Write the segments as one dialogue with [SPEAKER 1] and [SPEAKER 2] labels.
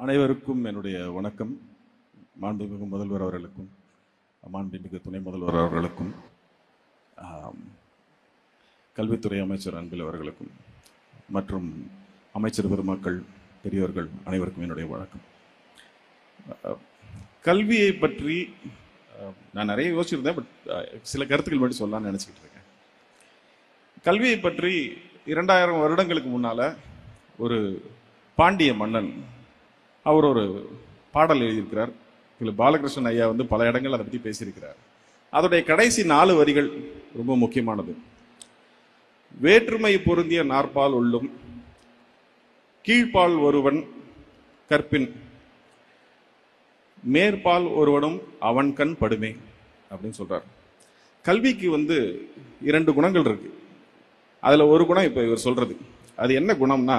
[SPEAKER 1] அனைவருக்கும் என்னுடைய வணக்கம். மாண்புமிகு முதல்வர் அவர்களுக்கும் மாண்புமிகு துணை முதல்வர் அவர்களுக்கும் கல்வித்துறை அமைச்சர் அன்பில் அவர்களுக்கும் மற்றும் அமைச்சர் பெருமக்கள் பெரியோர்கள் அனைவருக்கும் என்னுடைய வணக்கம். கல்வியை பற்றி நான் நிறைய யோசிச்சிருந்தேன் பட் சில கருத்துக்கள் மட்டும் சொல்லலாம்னு நினச்சிக்கிட்டு இருக்கேன். கல்வியை பற்றி இரண்டாயிரம் வருடங்களுக்கு முன்னால் ஒரு பாண்டிய மன்னன் அவர் ஒரு பாடல் எழுதியிருக்கிறார். இதில் பாலகிருஷ்ணன் ஐயா வந்து பல இடங்கள் அதை பற்றி பேசியிருக்கிறார். அதோடைய கடைசி நாலு வரிகள் ரொம்ப முக்கியமானது. வேற்றுமை பொருந்திய நாற்பால் உள்ளும் கீழ்ப்பால் ஒருவன் கற்பின் மேற்பால் ஒருவனும் அவன் கண் படுமே அப்படின்னு சொல்றார். கல்விக்கு வந்து இரண்டு குணங்கள் இருக்கு. அதுல ஒரு குணம் இப்ப இவர் சொல்றது. அது என்ன குணம்னா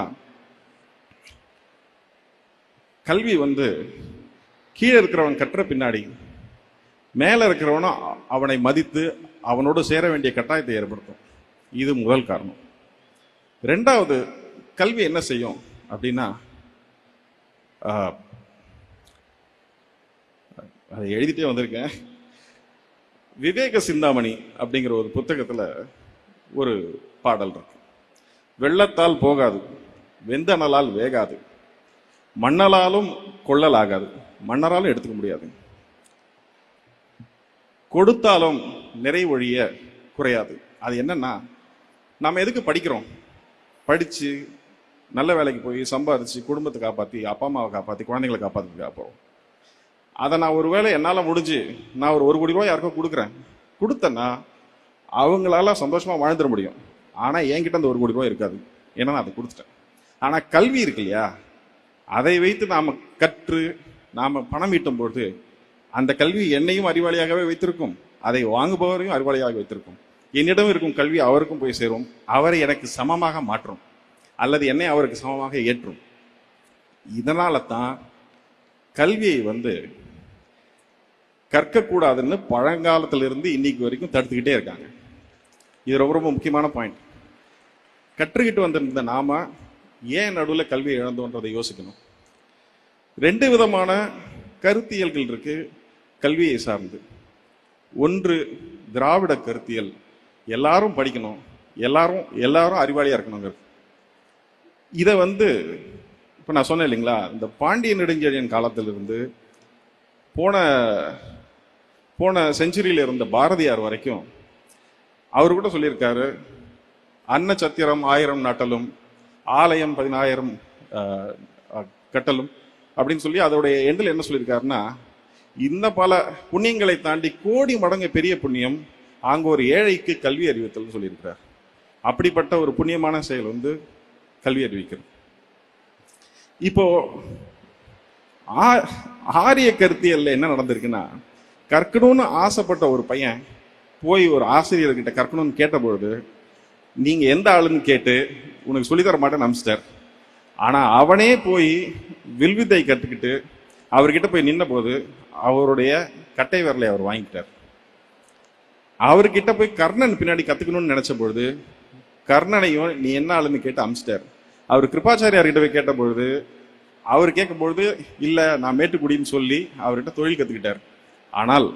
[SPEAKER 1] கல்வி வந்து கீழே இருக்கிறவன் கற்ற பின்னாடி மேலே இருக்கிறவனும் அவனை மதித்து அவனோடு சேர வேண்டிய கட்டாயத்தை ஏற்படுத்தும். இது முதல் காரணம். ரெண்டாவது கல்வி என்ன செய்யும் அப்படின்னா அதை எழுதிட்டே வந்திருக்கேன். விவேக சிந்தாமணி அப்படிங்கிற ஒரு புத்தகத்தில் ஒரு பாடல் இருக்கு. வெள்ளத்தால் போகாது வெந்தனலால் வேகாது. மண்ணலாலும் கொள்ளலாகாது. மன்னராலும் எடுத்துக்க முடியாது. கொடுத்தாலும் நிறைவொழிய குறையாது. அது என்னன்னா நம்ம எதுக்கு படிக்கிறோம்? படித்து நல்ல வேலைக்கு போய் சம்பாதிச்சு குடும்பத்தை காப்பாற்றி அப்பா அம்மாவை காப்பாற்றி குழந்தைங்களை காப்பாற்றிட்டு போறோம். அதை நான் ஒரு வேளை என்னால் முடிஞ்சு நான் ஒரு ஒரு கோடி ரூபாய் யாருக்கோ கொடுக்குறேன். கொடுத்தேன்னா அவங்களால சந்தோஷமாக வாழ்ந்துட முடியும். ஆனால் என்கிட்ட அந்த ஒரு கோடி ரூபாய் இருக்காது. ஏன்னா நான் அதை கொடுத்துட்டேன். ஆனால் கல்வி இருக்கு இல்லையா? அதை வைத்து நாம் கற்று நாம் பணம் ஈட்டும் பொழுது அந்த கல்வி என்னையும் அறிவாளியாகவே வைத்திருக்கும். அதை வாங்குபவரையும் அறிவாளியாக வைத்திருக்கும். என்னிடம் இருக்கும் கல்வி அவருக்கும் போய் சேரும். அவரை எனக்கு சமமாக மாற்றும். அல்லது என்னை அவருக்கு சமமாக ஏற்றும். இதனால தான் கல்வியை வந்து கற்கக்கூடாதுன்னு பழங்காலத்திலிருந்து இன்னைக்கு வரைக்கும் தடுத்துக்கிட்டே இருக்காங்க. இது ரொம்ப ரொம்ப முக்கியமான பாயிண்ட் கற்றுக்கிட்டு வந்திருந்த நாம ஏன் நடுவில் கல்வியை இழந்தோன்றதை யோசிக்கணும். ரெண்டு விதமான கருத்தியல்கள் இருக்கு கல்வியை சார்ந்து. ஒன்று திராவிட கருத்தியல். எல்லாரும் படிக்கணும். எல்லாரும் எல்லாரும் அறிவாளியாக இருக்கணுங்கிறது. இதை வந்து இப்போ நான் சொன்னேன் இல்லைங்களா இந்த பாண்டிய நெடுஞ்செழியன் காலத்திலிருந்து போன போன செஞ்சுரியில் இருந்த பாரதியார் வரைக்கும் அவர் கூட சொல்லியிருக்காரு அன்ன சத்திரம் ஆயிரம் நாட்டலும் ஆலயம் பதினாயிரம் கட்டலும் அப்படின்னு சொல்லி அதோடைய எண்டில் என்ன சொல்லியிருக்காருன்னா இந்த பல புண்ணியங்களை தாண்டி கோடி மடங்கு பெரிய புண்ணியம் அங்கே ஒரு ஏழைக்கு கல்வி அறிவித்தல் சொல்லியிருக்கிறார். அப்படிப்பட்ட ஒரு புண்ணியமான செயல் வந்து கல்வி அறிவிக்கிறது. இப்போ ஆ- ஆரிய கருத்தியல்ல என்ன நடந்திருக்குன்னா கற்கணும்னு ஆசைப்பட்ட ஒரு பையன் போய் ஒரு ஆசிரியர்கிட்ட கற்கணும்னு கேட்டபொழுது நீங்க எந்த ஆளுன்னு கேட்டு உனக்கு சொல்லித்தர மாட்டேன்னு அனுப்பிச்சிட்டார். ஆனா அவனே போய் வில்வித்தை கற்றுக்கிட்டு அவர்கிட்ட போய் நின்ன போது அவருடைய கட்டை விரலை அவர் வாங்கிட்டார் அவர்கிட்ட போய் கர்ணன் பின்னாடி கத்துக்கணும்னு நினைச்ச பொழுது கர்ணனையும் நீ என்ன ஆளுன்னு கேட்டு அமிச்சிட்டார் அவர் கிருபாச்சாரியார்கிட்ட போய் கேட்ட பொழுது அவர் கேட்கும்பொழுது இல்லை நான் மேட்டுக்குடின்னு சொல்லி அவர்கிட்ட தொழில் கற்றுக்கிட்டார் ஆனால்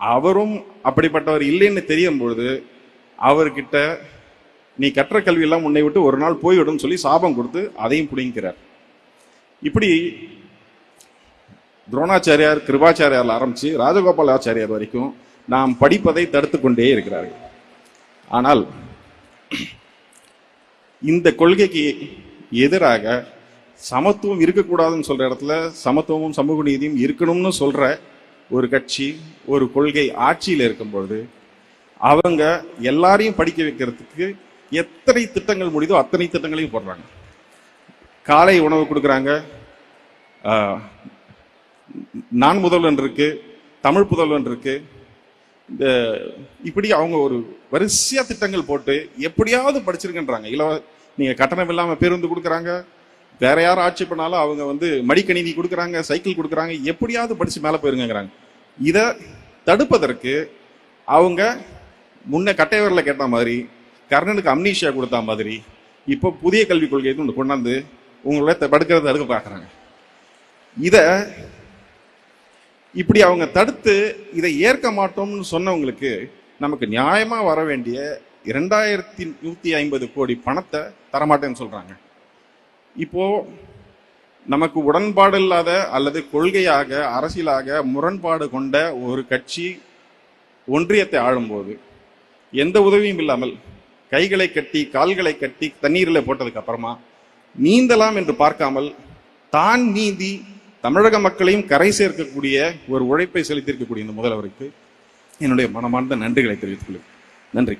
[SPEAKER 1] அவரும் அப்படிப்பட்டவர் இல்லைன்னு தெரியும் பொழுது அவர்கிட்ட நீ கற்ற கல்வியெல்லாம் உன்னை விட்டு ஒரு நாள் போய்விடும் சொல்லி சாபம் கொடுத்து அதையும் பிடிங்கிறார் இப்படி துரோணாச்சாரியார் கிருபாச்சாரியாரில் ஆரம்பித்து ராஜகோபால் ஆச்சாரியார் வரைக்கும் நாம் படிப்பதை தடுத்து கொண்டே இருக்கிறார்கள். ஆனால் இந்த கொள்கைக்கு எதிராக சமத்துவம் இருக்கக்கூடாதுன்னு சொல்கிற இடத்துல சமத்துவமும் சமூக நீதியும் இருக்கணும்னு சொல்கிற ஒரு கட்சி ஒரு கொள்கை ஆட்சியில் இருக்கும் பொழுது அவங்க எல்லாரையும் படிக்க வைக்கிறதுக்கு எத்தனை திட்டங்கள் முடியுதோ அத்தனை திட்டங்களையும் போடுறாங்க. காலை உணவு கொடுக்குறாங்க. நான் முதல்வன் இருக்கு தமிழ் புதல்வன் இருக்கு. இந்த இப்படி அவங்க ஒரு வரிசையா திட்டங்கள் போட்டு எப்படியாவது படிச்சிருக்கன்றாங்க இல்லை நீங்க கட்டணம் இல்லாம பேருந்து கொடுக்குறாங்க. வேற யாரும் ஆட்சி பண்ணாலும் அவங்க வந்து மடிக்கணினி கொடுக்குறாங்க சைக்கிள் கொடுக்குறாங்க. எப்படியாவது படிச்சு மேலே போயிருங்கிறாங்க இதை தடுப்பதற்கு அவங்க முன்ன கட்டையவரில் கேட்ட மாதிரி கர்ணனுக்கு அம்னீஷியா கொடுத்த மாதிரி இப்போ புதிய கல்விக் கொள்கையை ஒன்று கொண்டாந்து உங்களை தடுக்கிறத தடுக்க பார்க்குறாங்க. இதை இப்படி அவங்க தடுத்து இதை ஏற்க மாட்டோம்னு சொன்னவங்களுக்கு நமக்கு நியாயமாக வர வேண்டிய இரண்டாயிரத்தி நூற்றி ஐம்பது கோடி பணத்தை தரமாட்டேன்னு சொல்கிறாங்க இப்போது நமக்கு உடன்பாடு இல்லாத அல்லது கொள்கையாக அரசியலாக முரண்பாடு கொண்ட ஒரு கட்சி ஒன்றியத்தை ஆளும்போது எந்த உதவியும் இல்லாமல் கைகளை கட்டி கால்களை கட்டி தண்ணீரில் போட்டதுக்கு அப்புறமா நீந்தலாம் என்று பார்க்காமல் தான் நீந்தி தமிழக மக்களையும் கரை சேர்க்கக்கூடிய ஒரு உழைப்பை செலுத்தியிருக்கக்கூடிய இந்த முதல்வருக்கு என்னுடைய மனமார்ந்த நன்றிகளை தெரிவித்துக் கொள்கிறேன். நன்றி.